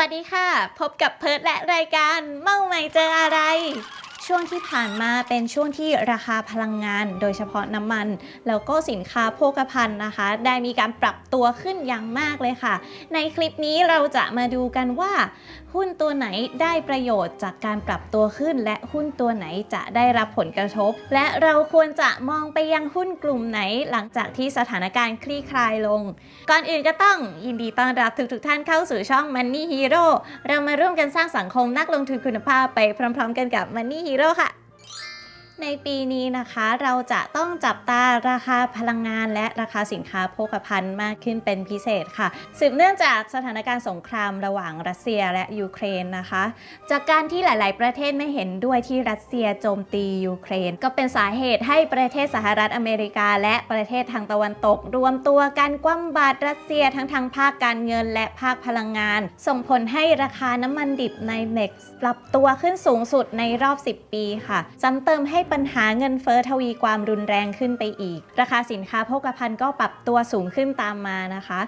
วัสดีค่ะ พบกับเพิร์ดและรายการเมาใหม่เจออะไร ช่วงที่ผ่านมาเป็นช่วงที่ราคาพลังงาน โดยเฉพาะน้ำมัน แล้วก็สินค้าโภคภัณฑ์นะคะ ได้มีการปรับตัวขึ้นอย่างมากเลยค่ะ ในคลิปนี้เราจะมาดูกันว่า หุ้นตัวไหนได้ประโยชน์จากการปรับตัวขึ้น และหุ้นตัวไหนจะได้รับผลกระทบ และเราควรจะมองไปยังหุ้นกลุ่มไหน หลังจากที่สถานการณ์คลี่คลายลง ก่อนอื่นก็ต้องยินดีต้อนรับทุกๆทท่านเข้าสู่ช่อง Money Hero เรามาร่วมกันสร้างสังคมนักลงทุนคุณภาพไปพร้อม ๆ กันกับ Money Hero ค่ะ ในปีนี้นะคะเราจะต้องจับตาราคาพลังงานและราคาสินค้าโภคภัณฑ์มากขึ้นเป็นพิเศษค่ะ สืบเนื่องจากสถานการณ์สงครามระหว่างรัสเซียและยูเครนนะคะ จากการที่หลาย ๆ ประเทศไม่เห็นด้วยที่รัสเซียโจมตียูเครน ก็เป็นสาเหตุให้ประเทศสหรัฐอเมริกา และประเทศทางตะวันตก รวมตัวกันกว้ำบาตรรัสเซียทั้งทางภาคการเงินและภาคพลังงาน ส่งผลให้ราคาน้ำมันดิบในเม็กซ์ปรับตัวขึ้นสูงสุดในรอบ 10 ปีค่ะซ้ำเติมให้ปัญหาเงินเฟ้อทวีความรุนแรงขึ้นไปอีก ราคาสินค้าโภคภัณฑ์ก็ปรับตัวสูงขึ้นตามมานะคะ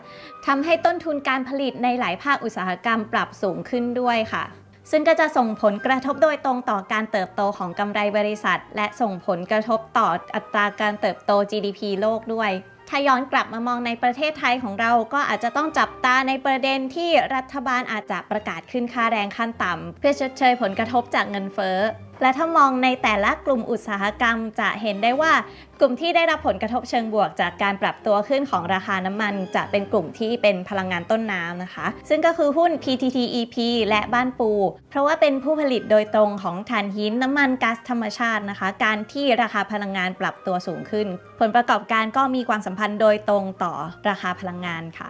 ทำให้ต้นทุนการผลิตในหลายภาคอุตสาหกรรมปรับสูงขึ้นด้วยค่ะซึ่งก็จะส่งผลกระทบโดยตรงต่อการเติบโตของกำไรบริษัท และส่งผลกระทบต่ออัตราการเติบโต GDP โลกด้วย ถ้าย้อนกลับมามองในประเทศไทยของเราก็อาจจะต้องจับตาในประเด็นที่รัฐบาลอาจจะประกาศขึ้นค่าแรงขั้นต่ำ เพื่อชดเชยผลกระทบจากเงินเฟ้อและถ้ามองในแต่ละกลุ่มอุตสาหกรรมจะเห็นได้ว่ากลุ่มที่ได้รับผลกระทบเชิงบวก จากการปรับตัวขึ้นของราคาน้ำมัน จะเป็นกลุ่มที่เป็นพลังงานต้นน้ำนะคะ ซึ่งก็คือหุ้น PTTEP และบ้านปู เพราะว่าเป็นผู้ผลิตโดยตรงของถ่านหินน้ำมันก๊าซธรรมชาตินะคะ การที่ราคาพลังงานปรับตัวสูงขึ้น ผลประกอบการก็มีความสัมพันธ์โดยตรงต่อราคาพลังงานค่ะ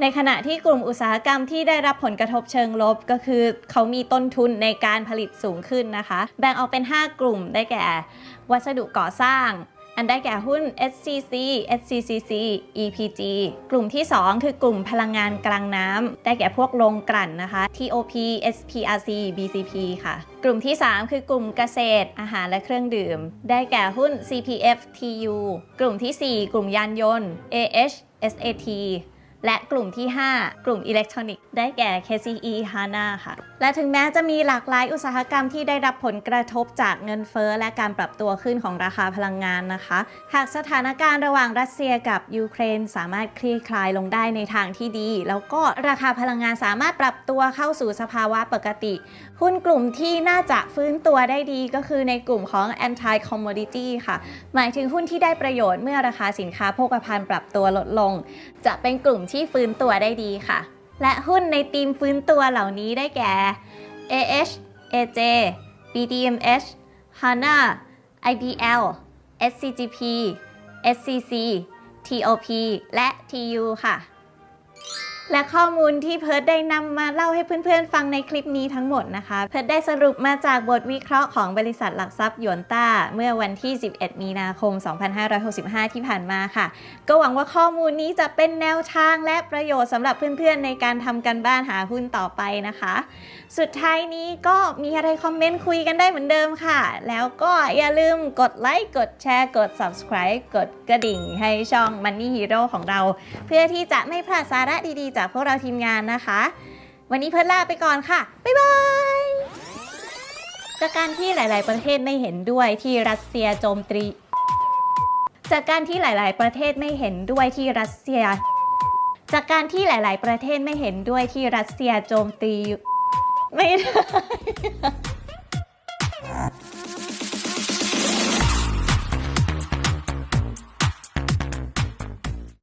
ในขณะที่กลุ่มอุตสาหกรรมที่ได้รับผลกระทบเชิงลบก็คือ เขามีต้นทุนในการผลิตสูงขึ้นนะคะ แบ่งออกเป็น 5 กลุ่มได้แก่ วัสดุก่อสร้าง อันได้แก่หุ้น SCC SCCC EPG กลุ่มที่ 2 คือกลุ่มพลังงานกลางน้ำได้แก่พวกโรงกลั่นนะคะ TOP SPRC BCP ค่ะ กลุ่มที่ 3 คือกลุ่มเกษตร อาหารและเครื่องดื่ม ได้แก่หุ้น CPF TU กลุ่มทีสี่4 กลุ่มยานยนต์ AH SAT และกลุ่มที่ 5 กลุ่มอิเล็กทรอนิกส์ได้แก่ KCE HANA ค่ะ และถึงแม้จะมีหลากหลายอุตสาหกรรมที่ได้รับผลกระทบจากเงินเฟ้อและการปรับตัวขึ้นของราคาพลังงานนะคะ หากสถานการณ์ระหว่างรัสเซียกับยูเครนสามารถคลี่คลายลงได้ในทางที่ดี แล้วก็ราคาพลังงานสามารถปรับตัวเข้าสู่สภาวะปกติหุ้นกลุ่มที่น่าจะฟื้นตัวได้ดีก็คือในกลุ่มของ anti commodity ค่ะ หมายถึงหุ้นที่ได้ประโยชน์เมื่อราคาสินค้าโภคภัณฑ์ปรับตัวลดลง จะเป็นกลุ่มทฟื้นตัวได้ดีค่ะ และหุ้นในทีมฟื้นตัวเหล่านี้ได้แก่ AH AJ BDMH HANA IBL SCGP SCC TOP และ TU ค่ะ และข้อมูลที่เพิร์ดได้นำมาเล่าให้เพื่อนๆ ฟังในคลิปนี้ทั้งหมดนะคะ เพิร์ดได้สรุปมาจากบทวิเคราะห์ของบริษัทหลักทรัพย์หยวนต้า เมื่อวันที่ 11 มีนาคม 2565 ที่ผ่านมาค่ะ ก็หวังว่าข้อมูลนี้จะเป็นแนวทางและประโยชน์สำหรับเพื่อนๆ ในการทำกันบ้านหาหุ้นต่อไปนะคะ สุดท้ายนี้ก็มีอะไรคอมเมนต์คุยกันได้เหมือนเดิมค่ะ แล้วก็อย่าลืมกดไลค์กดแชร์กด subscribe กดกระดิ่งให้ช่อง Money Hero ของเรา เพื่อที่จะไม่พลาดสาระดีๆจากพวกเราทีมงานนะคะ วันนี้เพิ่นลาไปก่อนค่ะ บ๊ายบายจากการที่หลาย ๆ ประเทศไม่เห็นด้วยที่รัสเซียโจมตี จากการที่หลาย ๆ ประเทศไม่เห็นด้วยที่รัสเซีย จากการที่หลาย ๆ ประเทศไม่เห็นด้วยที่รัสเซียโจมตี ไม่ได้